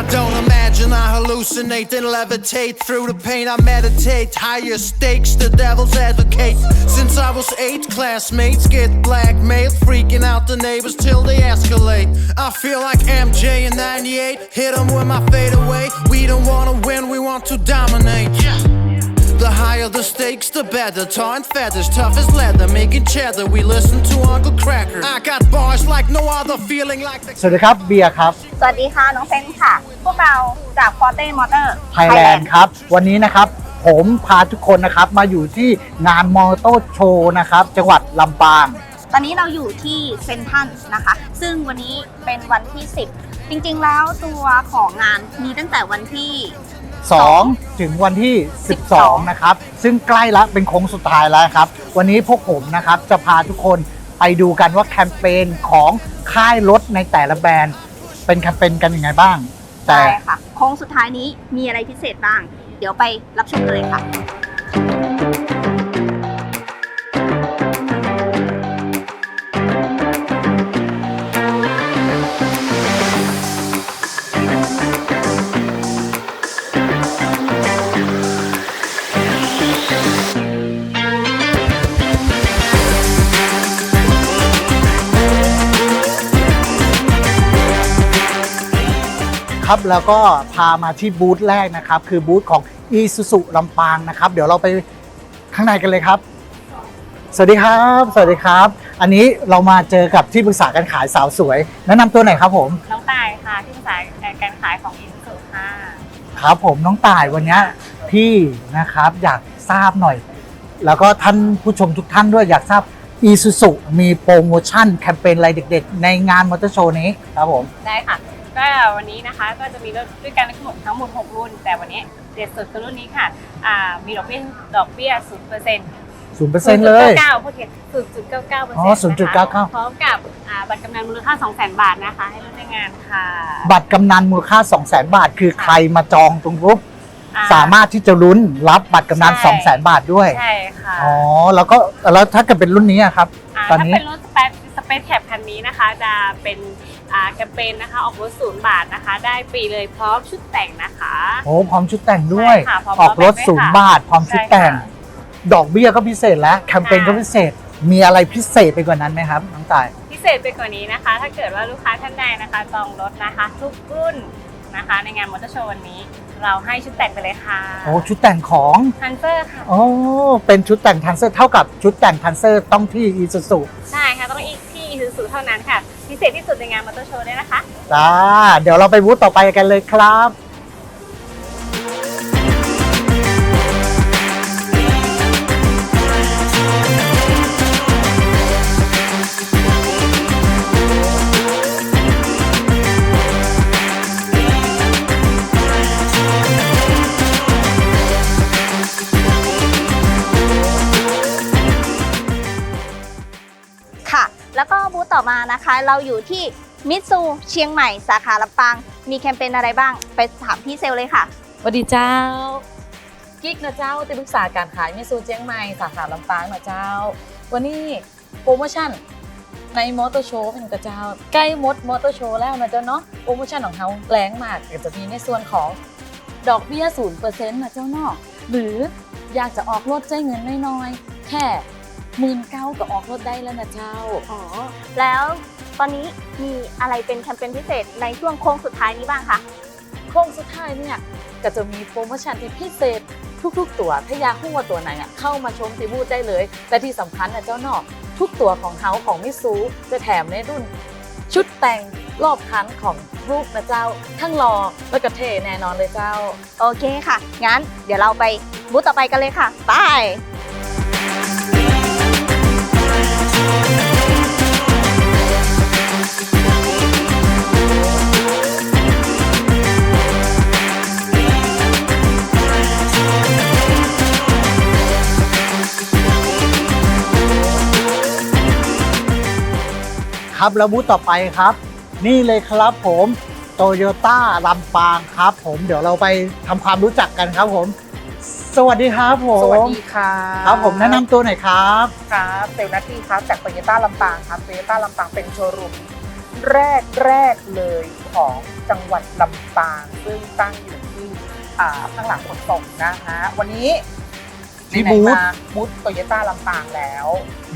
I don't imagine I hallucinate, then levitate through the pain. I meditate, higher stakes, the devil's advocate. Since I was eight, classmates get blackmailed, freaking out the neighbors till they escalate. I feel like MJ in 98, hit 'em with my fade away. We don't wanna win, we want to dominate. The higher the stakes, the better. Tarring feathers, tough as leather, making cheddar. We listen to Uncle Cracker. I got bars like no other, feeling like the สวัสดีครับเบียร์ครับสวัสดีค่ะ น้องเซนค่ะ พวกเราจากฟอร์เต้มอเตอร์ไทยแลนด์ครับ วันนี้นะครับผมพาทุกคนนะครับมาอยู่ที่งานมอเตอร์โชว์นะครับจังหวัดลำปาง ตอนนี้เราอยู่ที่เซนทรันนะคะ ซึ่งวันนี้เป็นวันที่ 10 จริงๆแล้วตัวของงานมีตั้งแต่วันที่ 2 ถึงวันที่ 12 นะครับ ซึ่งใกล้ละเป็นโค้งสุดท้ายแล้วครับ วันนี้พวกผมนะครับจะพาทุกคนไปดูกันว่าแคมเปญของค่ายรถในแต่ละแบรนด์ เป็นแคมเปญกันยังไงบ้าง แต่ใช่ค่ะ โค้งสุดท้ายนี้มีอะไรพิเศษบ้าง เดี๋ยวไปรับชมกันเลยค่ะ ครับ แล้วก็พามาที่บูธแรกนะครับ คือบูธของ i s u z u ลำปางนะครับ เดี๋ยวเราไปข้างในกันเลยครับ สวัสดีครับ สวัสดีครับ อันนี้เรามาเจอกับที่ปรึกษาการขายสาวสวย แนะนำตัวหน่อยครับผม น้องตายค่ะที่ปรึกษาการขายของอินสุค่ะครับผมน้องต่ายวันเนี้ยพี่นะครับอยากทราบหน่อย แล้วก็ท่านผู้ชมทุกท่านด้วยอยากทราบ i s u z u มีโปรโมชั่นแคมเปญอะไรเด็ดๆ ในงานมอเตอร์โชว์นี้ครับผม ได้ค่ะ ก็วันนี้นะคะก็จะมีรถด้วยกันทั้งหมดทั้งหมด 6 รุ่น แต่วันนี้เด็ดสุดคือรุ่นนี้ค่ะอ่ามีดอกเบี้ยดอกเบี้ยศูนย์เปอร์เซ็นต์0%เลยเก้าเพื่อเก็บศูนย์จุดเก้าเก้าเปอร์อ๋เซ็นอต์0.99 พร้อมกับอ่าบัตรกำนันมูลค่า 2 0 0 0 0 0 บาทนะคะ ให้รุ่นในงานค่ะบัตรกำนันมูลค่า 200,000 บาท คือใครมาจองตรงรูปอ่ สามารถที่จะลุ้นรับบัตรกำนันใช่ 200,000บาทด้วย ใช่ค่ะอ๋อ แล้วก็แล้วถ้าเกิดเป็นรุ่นนี้อะครับาตอนถ้านี้เป็นรถสเปซสเปซแคปคันนี้นะคะ จะเป็นอ่า แคมเปญนะคะออกรถศูนย์บาทนะคะ ได้ฟรีเลยพร้อมชุดแต่งนะคะ โอ้พร้อมชุดแต่งด้วย ใช่ค่ะพร้อมออกรถรถแต่งด้วยศูนย์ค่ะบาท พร้อมชุดแต่ง ใช่ค่ะดอกเบี้ยก็พิเศษแล้วแคมเปญค่ะก็พิเศษ มีอะไรพิเศษไปกว่านั้นไหมครับน้องต่าย พิเศษไปกว่านี้นะคะ ถ้าเกิดว่าลูกค้าท่านใดนะคะจองรถนะคะ ทุกรุ่นนะคะ ในงานมอเตอร์โชว์วันนี้ เราให้ชุดแต่งไปเลยค่ะโอ้ชุดแต่งของฮันเซอร์ค่ะ โอ้เป็นชุดแต่งทันเซอร์เท่ากับชุดแต่งทันเซอร์ต้องที่อีซูซู ใช่ค่ะ ต้องอีกที่อีซูซูเท่านั้นค่ะ พิเศษที่สุดในงานมอเตอร์โชว์ด้วยนะคะ จ้า เดี๋ยวเราไปบูธต่อไปกันเลยครับ อมานะคะ เราอยู่ที่มิตซูเชียงใหม่สาขาลำปาง มีแคมเปญอะไรบ้าง ไปถามพี่เซลเลยค่ะ สวัสดีเจ้า กิ๊กนะเจ้าที่ปรึกษาการขายมิซูเจียงใหม่สาขาลำปางนะเจ้า วันนี้โปรโมชั่นในมอเตอร์โชว์เป็นกระเจ้า ใกล้มดมอเตอร์โชว์แล้วนะเจ้าเนาะโปรโมชั่นของเขาแรงมากก็จะมีในส่วนของดอกเบี้ยศูนย์เปอร์เซ็นต์นะเจ้าเนาะหรืออยากจะออกรถใจายเงินน้อยๆ แค่ หมื่นเก้าก็ออกรถได้แล้วนะเจ้า อ๋อ แล้วตอนนี้มีอะไรเป็นแคมเปญพิเศษในช่วงโค้งสุดท้ายนี้บ้างคะ โค้งสุดท้ายเนี่ยก็จะมีโปรโมชั่นที่พิเศษทุกๆ ตัวถ้าอยากรู้ว่าตัวไหนอะเข้ามาชมที่บูธได้เลย และที่สำคัญนะเจ้าเนอกทุกตัวของเขาของมิซูจะแถมในรุ่น ชุดแต่งรอบคันของรูปนะเจ้า ทั้งรอแล้วก็เท่แน่นอนเลยเจ้า โอเคค่ะ งั้นเดี๋ยวเราไปบูธต่อไปกันเลยค่ะ ไป ครับแล้วบูธต่อไปครับ นี่เลยครับผมโตโยต้าลำปางครับผมเดี๋ยวเราไปทำความรู้จักกันครับผม สวัสดีครับผมสวัสดีค่ะครับผมแนะนำตัวหน่อยครับครับเซลล์นาทีครับจากโตโยต้าลำปางครับโตโยต้าลำปางเป็นโชว์รูมแรกแรกเลยของจังหวัดลำปางซึ่งตั้งอยู่ที่อ่าข้างหลังขนส่งนะคะวันนี้ ที่ไหนๆบูธมาบูธโตโยต้าลำปางแล้ว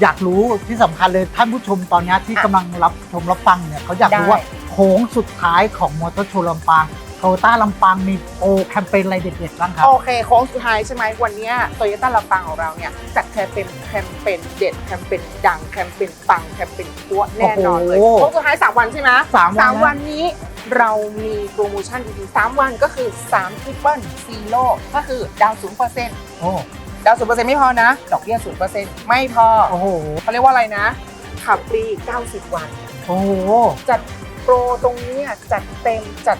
อยากรู้ที่สำคัญเลยท่านผู้ชมตอนนี้ที่อะกำลังรับชมรับฟังเนี่ยเขาอยากรู้ได้ว่าโค้งสุดท้ายของมอเตอร์โชว์ลำปางโตต้าลำปางมีโปรแคมเปญอะไรเด็ดๆบ้างครับ โอเคโค้งสุดท้ายใช่ไหมวันเนี้โตโยต้าลำปางของเราเนี่ยจัดแคมเปญแคมเปญเด็ดแคมเปญดังแคมเปญปังแคมเปญปัวแน่นอนเลยโอ้โหโค้งสุดท้าย3วันใช่ไหมสามวันสามนะวันนี้เรามีโปรโมชั่นดีๆ3วันก็คือ3ทริปเปิลซีโร่ก็คือดาวศูนย์เปอร์เซ็นต์โอ้ ดาวศูนย์เปอร์เซ็นต์ไม่พอนะ ดอกเบี้ยศูนย์เปอร์เซ็นต์ไม่พอโอ้โหเขาเรียกว่าอะไรนะ ขับฟรี 90 วัน โอ้โห จัดโปรตรงนี้อะจัดเต็มจัด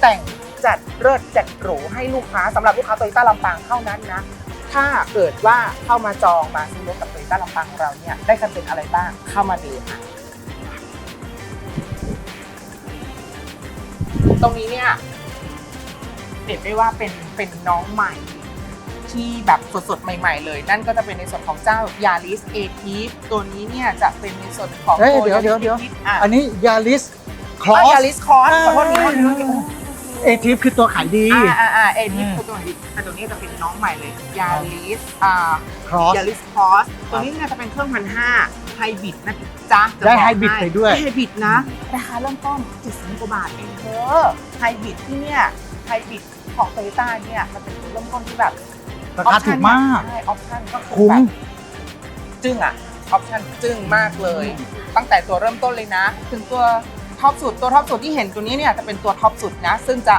แต่งจัดเลิศจัดหรูให้ลูกค้าสำหรับลูกค้าโตโยต้าลำปางเท่านั้นนะ ถ้าเกิดว่าเข้ามาจองมาซื้อรถกับโตโยต้าลำปางของเราเนี่ยได้แคมเปญอะไรบ้างเข้ามาดูค่ะตรงนี้เนี่ยเห็นได้ว่าเป็นเป็นน้องใหม่ ที่แบบสดๆ ใหม่ๆ เลย นั่นก็จะเป็นในส่วนของเจ้ายา r ิสเอทีฟตัวนี้เนี่ยจะเป็นในส่วนของเฮ้ยตัวเดี๋ยวเดี๋ยวเดี๋ยวอะอันนี้ยาริสคลอยาสริสคอร์สขอโทษทีขอโทษทีเอทิฟคือตัวขายดี อ่าอ่าอ่าเอทีฟอืมคือตัวไหนดีแต่ตัวนี้จะเป็นน้องใหม่เลยยาริสอ่าคลอสยาริสคอร์สตัวนี้เนี่ยจะเป็นเครื่องพันห้าไฮบริดนะจ๊ะจะได้บอกไฮบริดไปด้วยได้ไฮบริดนะราคาเริ่มต้น70กว่าบาทเองเธอไฮบริดที่เนี่ยไฮบริดของโตโยต้าเนี่ยมันเป็นตัวเริ่มต้นที่แบบ ราคาถูกมาก ใช่ออปชั่นก็คือคุ้ม แบบจึ้งอะออปชั่นจึ้งมากเลย ตั้งแต่ตัวเริ่มต้นเลยนะ ถึงตัวท็อปสุดตัวท็อปสุดที่เห็นตัวนี้เนี่ยจะเป็นตัวท็อปสุดนะ ซึ่งจะ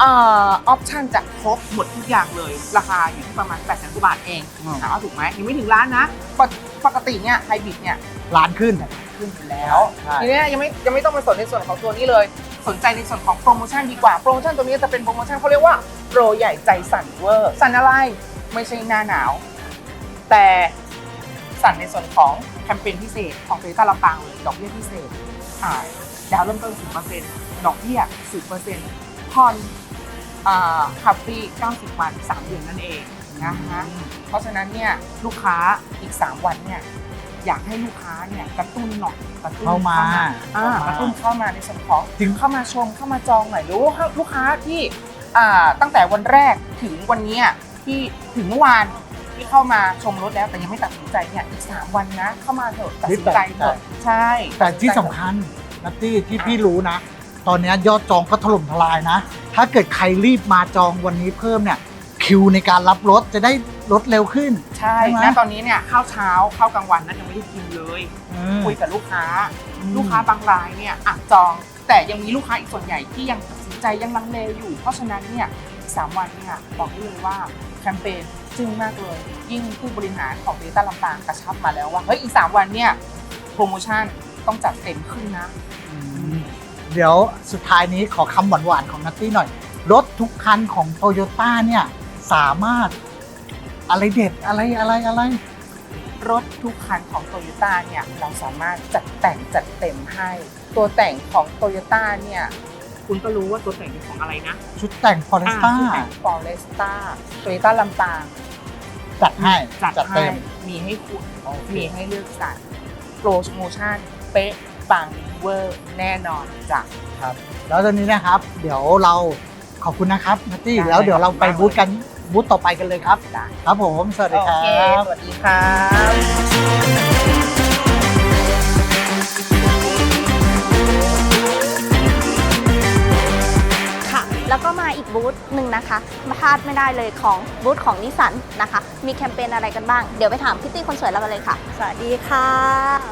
เอ่อออปชั่นจะครบหมดทุกอย่างเลย ราคาอยู่ที่ประมาณ8 0 0 0 0กว่าบาทเองอืมถามว่าถูกไหมยังไม่ถึงล้านนะปกปกติเนี่ยไฮบริดเนี่ยล้านขึ้น ขึ้นอยู่แล้ว ใช่ ทีเนี้ยยังไม่ยังไม่ต้องมาสนในส่วนของตัวนี้เลย สนใจในส่วนของโปรโมชั่นดีกว่า โปรโมชั่นตัวนี้จะเป็นโปรโมชั่นเขาเรียกว่าโปรใหญ่ใจสั่นเวอร์สั่นอะไรไม่ใช่หน้าหนาว แต่สั่นในส่วนของแคมเปญพิเศษของโตโยต้าลำปางเลยดอกเบี้ยพิเศษอ่าดาวเริ่มต้น0%ดอกเบี้ย0%ผ่อนอ่าขับฟรี 90 วัน 3 เดือนนั่นเองนะคะเพราะฉะนั้นเนี่ยลูกค้าอีก 3 วันเนี่ย อยากให้ลูกค้าเนี่ยกระตุ้นหน่อยกระตุ้นเข้ามาอ่ากระตุ้นเข้ามาในส่วนของถึงเข้ามาชมเข้ามาจองหน่อยหรือว่าลูกค้าที่อ่าตั้งแต่วันแรกถึงวันเนี้ยที่ถึงเมื่อวานที่เข้ามาชมรถแล้วแต่ยังไม่ตัดสินใจเนี่ยอีก3วันนะเข้ามาเถอะตัดสินใจเถอะใช่ แต่ที่สำคัญนัตตี้ที่พี่รู้นะ ตอนนี้ยอดจองก็ถล่มทลายนะ ถ้าเกิดใครรีบมาจองวันนี้เพิ่มเนี่ย คิวในการรับรถจะได้รถเร็วขึ้น ใช่ใช่ไหม ณตอนนี้เนี่ยข้าวเช้าข้าวกลางวันนั้นยังไม่ได้กินเลยคุยกับลูกค้าลูกค้าบางรายเนี่ยอะจอง แต่ยังมีลูกค้าอีกส่วนใหญ่ที่ยังตัดสินใจยังลังเลอยู่ เพราะฉะนั้นเนี่ยอีกสามวันเนี่ยบอกได้เลยว่าแคมเปญจึ้งมากเลย ยิ่งผู้บริหารของเบต้าลำปางกระชับมาแล้วว่าเฮ้ยอีกสามวันเนี่ยโปรโมชั่นต้องจัดเต็มขึ้นนะอืมเดี๋ยวสุดท้ายนี้ขอคำหวานๆของนัตตี้หน่อย รถทุกคันของโตโยต้าเนี่ย สามารถอะไรเด็ดอะไรอะไรอะไร รถทุกคันของโตโยต้าเนี่ยเราสามารถจัดแต่งจัดเต็มให้ ตัวแต่งของโตโยต้าเนี่ยคุณก็รู้ว่าตัวแต่งเป็นของอะไรนะ ชุดแต่งฟอร์เรสต้าฟอเรสต้าโตโยต้าลำปางจัดให้จัดจัดให้เต็มมีให้คุณโอเคมีให้เลือกสรรโปรโมชั่นเป๊ะปังเวอร์แน่นอนจ้ะครับ แล้วตอนนี้นะครับ เดี๋ยวเราขอบคุณนะครับนัตตี้ได้แล้วเดี๋ยวเราไปขอบคุณมากบูธกัน บูธต่อไปกันเลยครับ ครับผม สวัสดีคโอรัเคบสวัสดีครับ บูธหนึ่งนะคะมาพลาดไม่ได้เลยของบูธของนิสสันนะคะ มีแคมเปญอะไรกันบ้าง เดี๋ยวไปถามพี่ตี้คนสวยเรากันเลยค่ะ สวัสดีค่ะ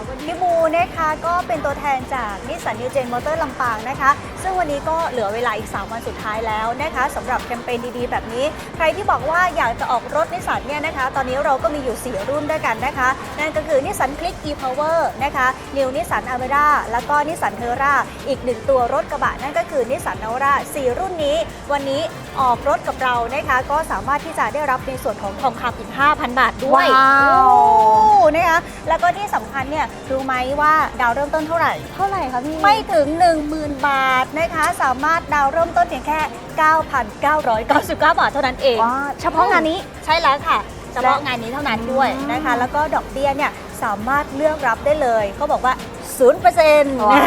วันนี้บูนะคะก็เป็นตัวแทนจากนิสสันนิวเจนมอเตอร์ลำปางนะคะ ซึ่งวันนี้ก็เหลือเวลาอีก 3 วันสุดท้ายแล้วนะคะสำหรับแคมเปญดีๆ แบบนี้ ใครที่บอกว่าอยากจะออกรถนิสสันเนี่ยนะคะ ตอนนี้เราก็มีอยู่ 4 รุ่นด้วยกันนะคะ นั่นก็คือนิสสันคลิก e-power นะคะนิวนิสสันอเมร่าแล้วก็นิสสันเทอร่าอีกหนึ่งตัวรถกระบะนั่นก็คือนิสสันนาวร่า4รุ่นนี้วันนี้ออกรถกับเรานะคะ ก็สามารถที่จะได้รับในส่วนของทองคำอีก 5,000 บาทด้วยว้าว โอ้นะคะแล้วก็ที่สำคัญเนี่ยรู้ไหมว่าดาวเริ่มต้นเท่าไหร่ เท่าไหร่คะพี่ ไม่ถึง 10,000 บาทนะคะ สามารถดาวเริ่มต้นเพียงแค่ 9,999 บาทเท่านั้นเอง ว้าเฉพาะงานนี้ ใช่แล้วค่ะ เฉพาะงานนี้เท่านั้นด้วยนะคะ แล้วก็ดอกเบี้ยเนี่ยสามารถเลือกรับได้เลยเขาบอกว่า0%ว้าว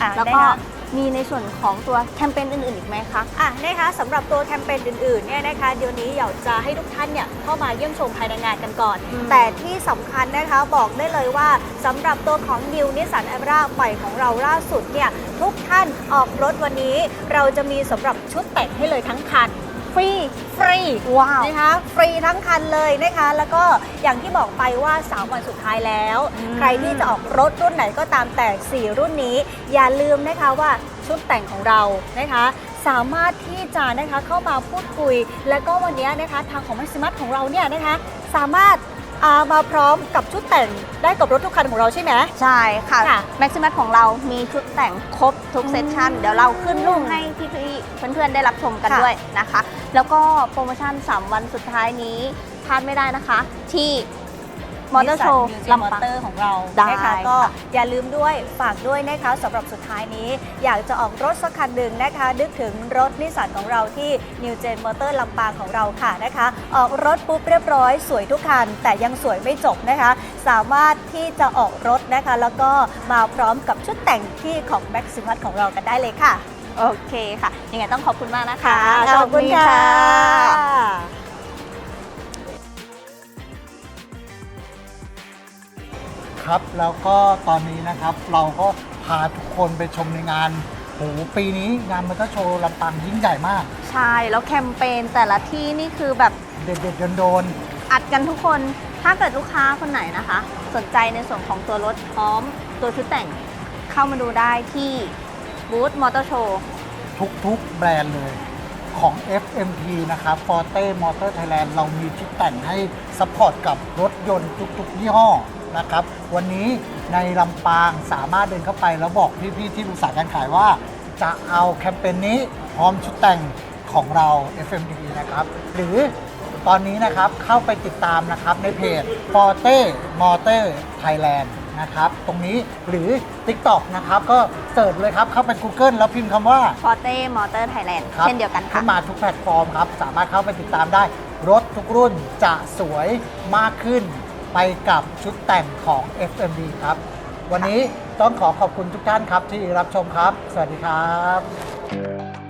อะแล้วก็นะคะ มีในส่วนของตัวแคมเปญอื่นๆอีกไหมคะ อะนะคะสำหรับตัวแคมเปญอื่นๆเนี่ยนะคะเดี๋ยวนี้อยากจะให้ทุกท่านเนี่ยเข้ามาเยี่ยมชมภายในงานกันก่อน อืม แต่ที่สำคัญนะคะบอกได้เลยว่าสำหรับตัวของ New Nissan a m r a ใหม่ของเราล่าสุดเนี่ยทุกท่านออกรถวันนี้ เราจะมีสำหรับชุดแต่งให้เลยทั้งคัน ฟรีฟรีว้าวนะคะฟรีทั้งคันเลยนะคะ แล้วก็อย่างที่บอกไปว่า 3 วันสุดท้ายแล้วอืมใครที่จะออกรถรุ่นไหนก็ตามแต่ 4 รุ่นนี้ อย่าลืมนะคะว่าชุดแต่งของเรานะคะสามารถที่จะนะคะเข้ามาพูดคุย และก็วันนี้นะคะทางของ Maximus ของเราเนี่ยนะคะสามารถ อ่ามาพร้อมกับชุดแต่งได้กับรถทุกคันของเราใช่ไหม ใช่ค่ะ ค่ะแม็กซิมัสของเรามีชุดแต่งครบทุกอืมเซสชันเดี๋ยวเราขึ้นรูปให้พี่ๆเพื่อนๆได้รับชมกันค่ะด้วยนะคะ แล้วก็โปรโมชั่น 3 วันสุดท้ายนี้พลาดไม่ได้นะคะ ที่ มอเตอร์โชว์ลำลำปาปางเตอร์ของเราได้นะคะค่ะก็อย่าลืมด้วยฝากด้วยนะคะสำหรับสุดท้ายนี้ อยากจะออกรถสักคันหนึ่งนะคะนึกถึงรถนิสสันของเราที่ New Gen Motor ลำปางของเราค่ะนะคะ ออกรถปุ๊บเรียบร้อยสวยทุกคัน แต่ยังสวยไม่จบนะคะ สามารถที่จะออกรถนะคะ แล้วก็มาพร้อมกับชุดแต่งที่ของ Maximus ของเรากันได้เลยค่ะ โอเคค่ะยังไงต้องขอบคุณมากนะคะขอบคุณค่ะ ครับ แล้วก็ตอนนี้นะครับเราก็พาทุกคนไปชมในงานโหปีนี้งานมันก็โชว์ลำปางยิ่งใหญ่มาก ใช่ แล้วแคมเปญแต่ละที่นี่คือแบบเด็ดๆโดนอัดกันทุกคน ถ้าเกิดลูกค้าคนไหนนะคะ สนใจในส่วนของตัวรถพร้อม ตัวชุดแต่งเข้ามาดูได้ที่บูธมอเตอร์โชว์ๆทุกๆแบรนด์เลยของ FMT นะครับ Forte Motor Thailand เรามีชุดแต่งให้ซัพพอร์ตกับรถยนต์ทุกๆยี่ห้อ นะครับ วันนี้ในลำปางสามารถเดินเข้าไปแล้วบอกพี่ๆที่ปรึกษาการขายว่า จะเอาแคมเปญนี้พร้อมชุดแต่งของเรา FMT นะครับ หรือตอนนี้นะครับเข้าไปติดตามนะครับในเพจ Forte Motor Thailand นะครับ ตรงนี้หรือ TikTok นะครับ ก็เสิร์ชเลยครับ เข้าไป Google แล้วพิมพ์คำว่าฟอร์เต้มอเตอร์ไทยแลนด์ครับเช่นเดียวกันค่ะขึ้นมาทุกแพลตฟอร์มครับ สามารถเข้าไปติดตามได้ รถทุกรุ่นจะสวยมากขึ้น ไปกับชุดแต่งของ FMD ครับ วันนี้ต้องขอขอบคุณทุกท่านครับที่รับชมครับ สวัสดีครับ